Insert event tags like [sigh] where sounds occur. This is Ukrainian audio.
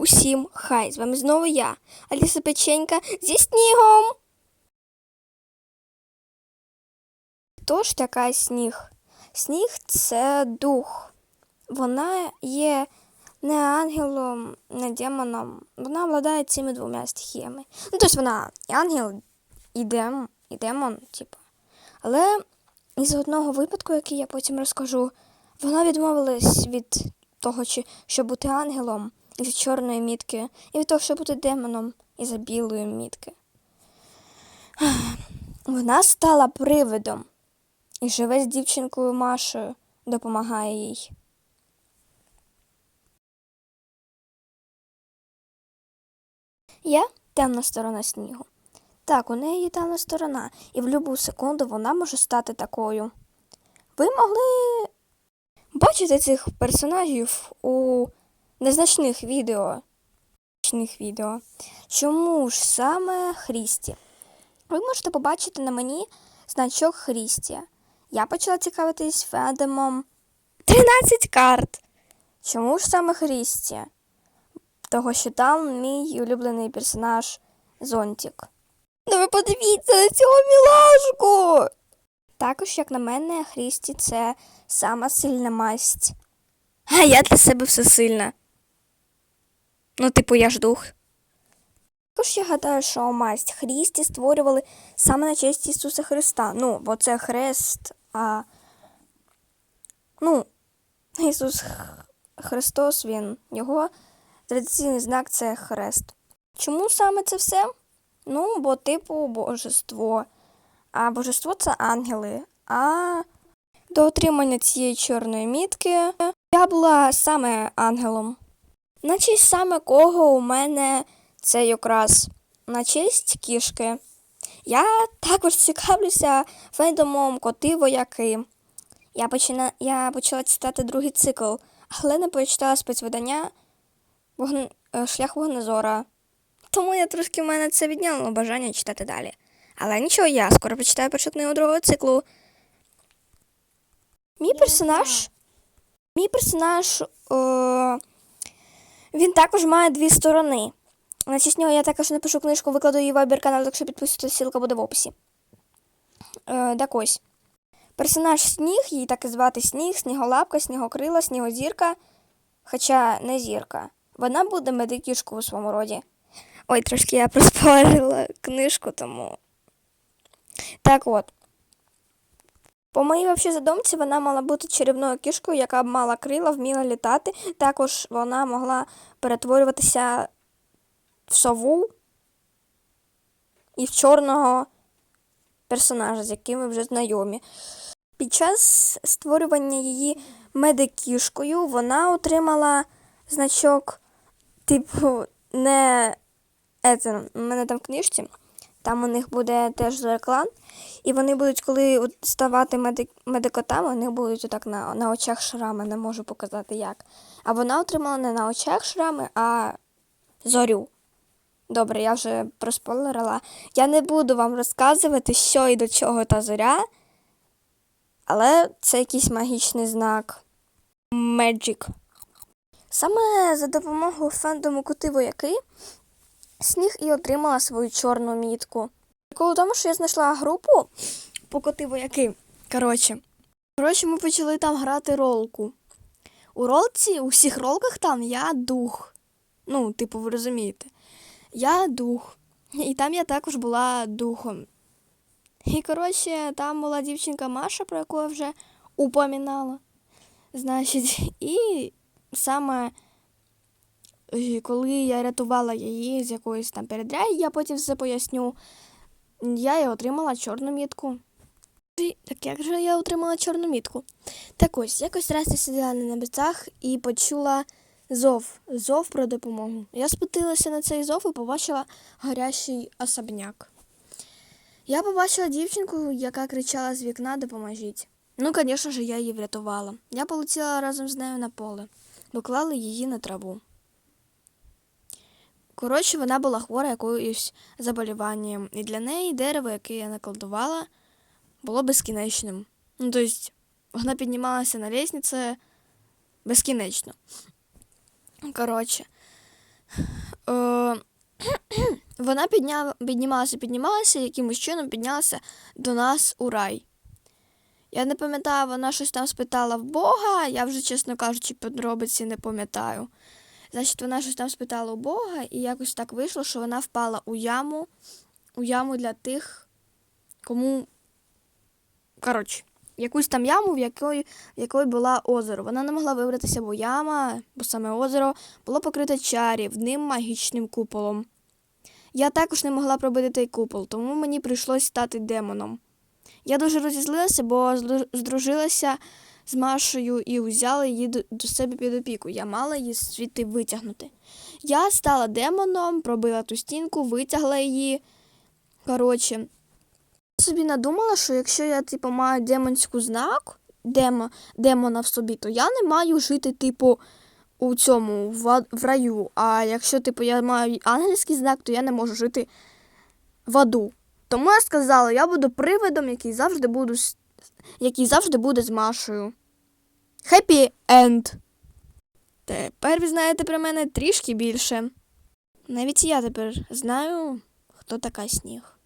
Усім хай, з вами знову я, Аліса Печенька зі снігом. Хто ж така сніг? Сніг це дух. Вона є не ангелом, не демоном. Вона обладає цими двома стихіями. Ну, тобто вона і ангел, і демон, і демон, типу. Але із одного випадку, який я потім розкажу, вона відмовилась від того, чи- щоб бути ангелом із чорної мітки, і від того, щоб бути демоном із білої мітки. Вона стала привидом і живе з дівчинкою Машею, допомагає їй. Я темна сторона снігу. Так, у неї є темна сторона, і в будь-яку секунду вона може стати такою. Ви могли бачити цих персонажів у незначних відео. Незначних відео. Чому ж саме Хрісті? Ви можете побачити на мені значок Хрісті. Я почала цікавитись фендомом 13 карт. Чому ж саме Хрісті? Того, що там мій улюблений персонаж Зонтік. Ну ви подивіться на цього мілашку! Також, як на мене, Хрісті це сама сильна масть. А я для себе все сильна. Ну, типу, я ж дух. Також я гадаю, що масть Хрісті створювали саме на честь Ісуса Христа. Ну, бо це хрест, а. Ну, Ісус Христос, він, його традиційний знак це хрест. Чому саме це все? Ну, бо типу божество. А божество це ангели. А до отримання цієї чорної мітки я була саме ангелом. На честь саме кого у мене це якраз на честь кішки. Я також цікавлюся фендомом коти вояки. Я, почина... я почала читати другий цикл, але не прочитала спецвидання Вогн... е, Шлях вогнезора. Тому я трошки в мене це відняло бажання читати далі. Але нічого, я скоро прочитаю першу книгу другого циклу. Мій персонаж. Мій персонаж. Е... Він також має дві сторони. На честь нього я також напишу книжку, викладу її в Viber канал, так що підписуйтесь, ссылка буде в описі. Е, так ось. Персонаж Сніг, її так і звати Сніг, Сніголапка, Снігокрила, Снігозірка, хоча не зірка. Вона буде медикішкою у своєму роді. Ой, трошки я [laughs] проспорила книжку, тому. Так от. По моїй вообще задумці вона мала бути чарівною кішкою, яка б мала крила, вміла літати. Також вона могла перетворюватися в сову і в чорного персонажа, з яким ми вже знайомі. Під час створювання її медикішкою вона отримала значок, типу, не Ете, у мене там в книжці, там у них буде теж зоеклан, і вони будуть, коли ставати медик, медикотами, них будуть отак на, на очах шрами, не можу показати як. А вона отримала не на очах шрами, а зорю. Добре, я вже проспойлерила. Я не буду вам розказувати, що і до чого та зоря, але це якийсь магічний знак. Magic. Саме за допомогою фендому коти вояки Сніг і отримала свою чорну мітку. Прикол у тому, що я знайшла групу по коти вояки. Коротше. Коротше, ми почали там грати ролку. У ролці, у всіх ролках там я дух. Ну, типу, ви розумієте. Я дух. І там я також була духом. І, коротше, там була дівчинка Маша, про яку я вже упомінала. Значить, і саме коли я рятувала її з якоїсь там передряги, я потім все поясню. Я і отримала чорну мітку. Так як же я отримала чорну мітку? Так ось, якось раз я сиділа на небесах і почула зов, зов про допомогу. Я спустилася на цей зов і побачила гарячий особняк. Я побачила дівчинку, яка кричала з вікна Допоможіть. Ну, звісно ж, я її врятувала. Я полетіла разом з нею на поле, доклали її на траву. Коротше, вона була хвора якоюсь заболіванням, і для неї дерево, яке я наколдувала, було безкінечним. Ну, тобто, вона піднімалася на лестнице безкінечно. Коротше, Е, [clears throat] вона підняв, піднімалася, піднімалася, якимось чином піднялася до нас у рай. Я не пам'ятаю, вона щось там спитала в Бога, я вже, чесно кажучи, подробиці не пам'ятаю. Значить, вона щось там спитала у Бога, і якось так вийшло, що вона впала у яму, у яму для тих, кому. Коротше, якусь там яму, в якої, в якої була озеро. Вона не могла вибратися, бо яма, бо саме озеро було покрите чарівним магічним куполом. Я також не могла пробити той купол, тому мені прийшлось стати демоном. Я дуже розізлилася, бо здружилася з Машею і взяла її до, себе під опіку. Я мала її звідти витягнути. Я стала демоном, пробила ту стінку, витягла її. Коротше, я собі надумала, що якщо я, типу, маю демонську знак, демо, демона в собі, то я не маю жити, типу, у цьому в, в раю. А якщо, типу, я маю ангельський знак, то я не можу жити в аду. Тому я сказала, я буду привидом, який завжди буду, який завжди буде з Машою. Хеппі енд. Тепер ви знаєте про мене трішки більше. Навіть я тепер знаю, хто така сніг.